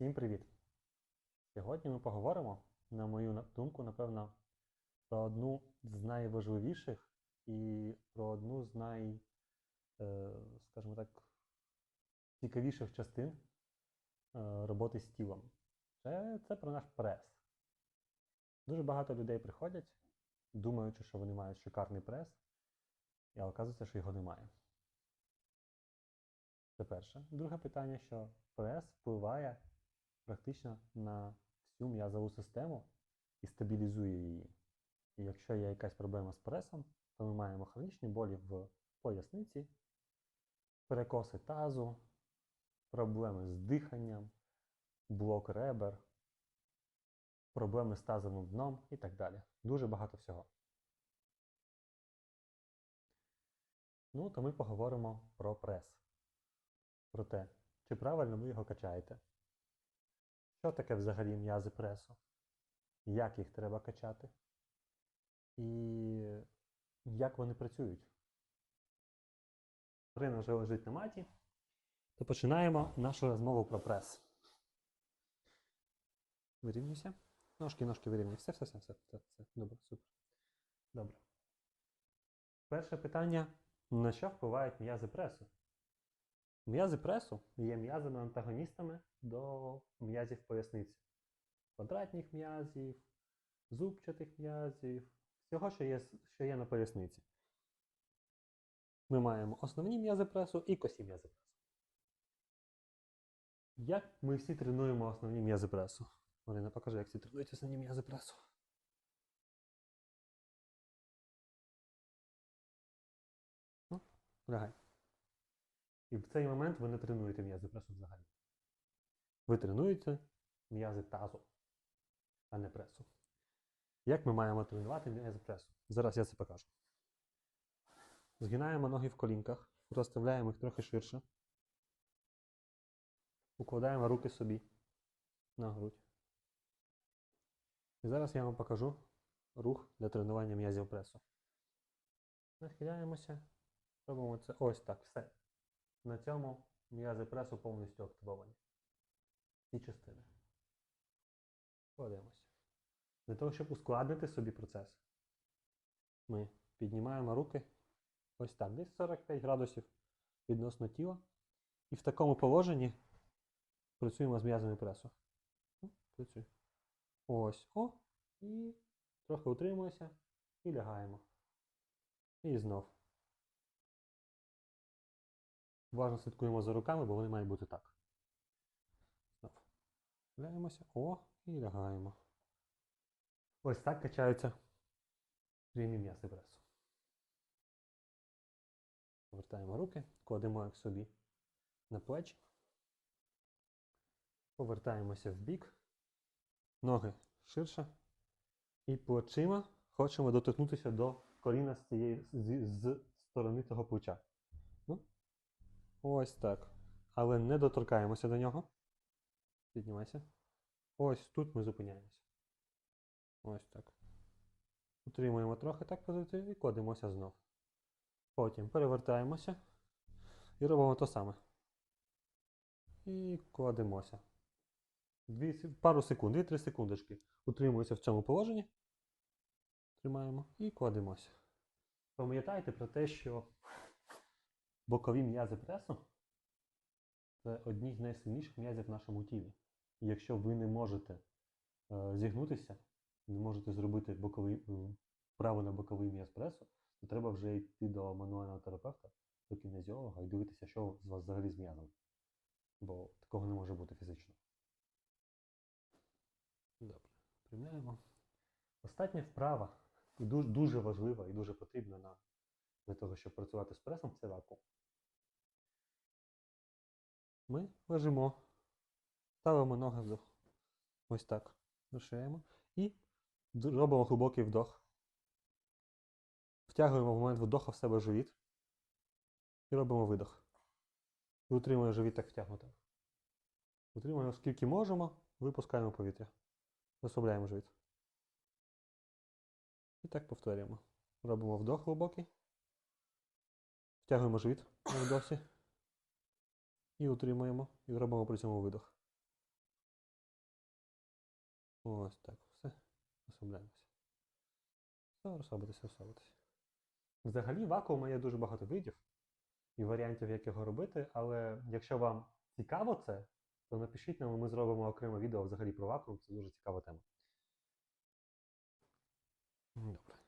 Всім привіт! Сьогодні ми поговоримо, на мою думку, напевно, про одну з найважливіших і про одну з най, е, скажімо так, цікавіших частин е, роботи з тілом. Це, це про наш прес. Дуже багато людей приходять, думаючи, що вони мають шикарний прес, і оказується, що його немає. Це перше. Друге питання, що прес впливає практично на всю м'язову систему і стабілізує її. І якщо є якась проблема з пресом, то ми маємо хронічні болі в поясниці, перекоси тазу, проблеми з диханням, блок ребер, проблеми з тазовим дном і так далі. Дуже багато всього. Ну, то ми поговоримо про прес. Про те, чи правильно ви його качаєте. Що таке взагалі м'язи пресу? Як їх треба качати? І як вони працюють? Марина вже лежить на маті, то починаємо нашу розмову про прес. Вирівнюйся. Ножки, ножки вирівнюй. Все, все, все, все, все, все. Добре, супер. Добре. Перше питання: на що впливають м'язи пресу? М'язи пресу є м'язами-антагоністами до м'язів поясниці. Квадратних м'язів, зубчатих м'язів, всього, що є, що є на поясниці. Ми маємо основні м'язи пресу і косі м'язи пресу. Як ми всі тренуємо основні м'язи пресу? Марина, покажи, як всі тренують основні м'язи пресу. Ну, лягай. І в цей момент ви не тренуєте м'язи пресу взагалі. Ви тренуєте м'язи тазу, а не пресу. Як ми маємо тренувати м'язи пресу? Зараз я це покажу. Згинаємо ноги в колінках, розставляємо їх трохи ширше. Укладаємо руки собі на грудь. І зараз я вам покажу рух для тренування м'язів пресу. Нахиляємося, робимо це ось так, все. На цьому м'язи пресу повністю активовані. Ці частини. Кладемося. Для того, щоб ускладнити собі процес, ми піднімаємо руки ось так, десь 45 градусів відносно тіла. І в такому положенні працюємо з м'язами пресу. Ну, Ось. О. І трохи утримуємося і лягаємо. І знов. Уважно слідкуємо за руками, бо вони мають бути так. Лягаємося. О, і лягаємо. Ось так качаються прямі м'язи пресу. Повертаємо руки, кладемо їх собі на плечі. Повертаємося в бік. Ноги ширше. І плечима хочемо доторкнутися до коліна з цієї з, з сторони того плеча. Ось так. Але не доторкаємося до нього. Піднімайся. Ось тут ми зупиняємося. Ось так. Утримуємо трохи так позицію і кладемося знов. Потім перевертаємося і робимо те саме. І кладемося. Дві, пару секунд, 2-3 секундочки. Утримуємося в цьому положенні. Тримаємо і кладемося. Пам'ятайте про те, що бокові м'язи пресу це одні з найсильніших м'язів в нашому тілі. І якщо ви не можете е, зігнутися, не можете зробити боковий, м, вправу на боковий м'яз пресу, то треба вже йти до мануального терапевта, до кінезіолога і дивитися, що з вас взагалі з м'язом. Бо такого не може бути фізично. Добре, приймаємо. Остання вправа, дуже, дуже важлива і дуже потрібна на, для того, щоб працювати з пресом, це вакуум. Ми лежимо, ставимо ноги вдох. Ось так. Душаємо. І робимо глибокий вдох. Втягуємо в момент вдоху в себе живіт. І робимо видох. І утримуємо живіт так втягнуто. Утримуємо скільки можемо, випускаємо повітря. Розслабляємо живіт. І так повторюємо. Робимо вдох глибокий. Втягуємо живіт на вдосі. І утримуємо. І робимо при цьому видох. Ось так, все. Розслабляємося. Все, розслабитися, розслабитися. Взагалі, вакуума є дуже багато видів і варіантів, як його робити, але якщо вам цікаво це, то напишіть нам, ми зробимо окреме відео взагалі про вакуум, це дуже цікава тема. Добре.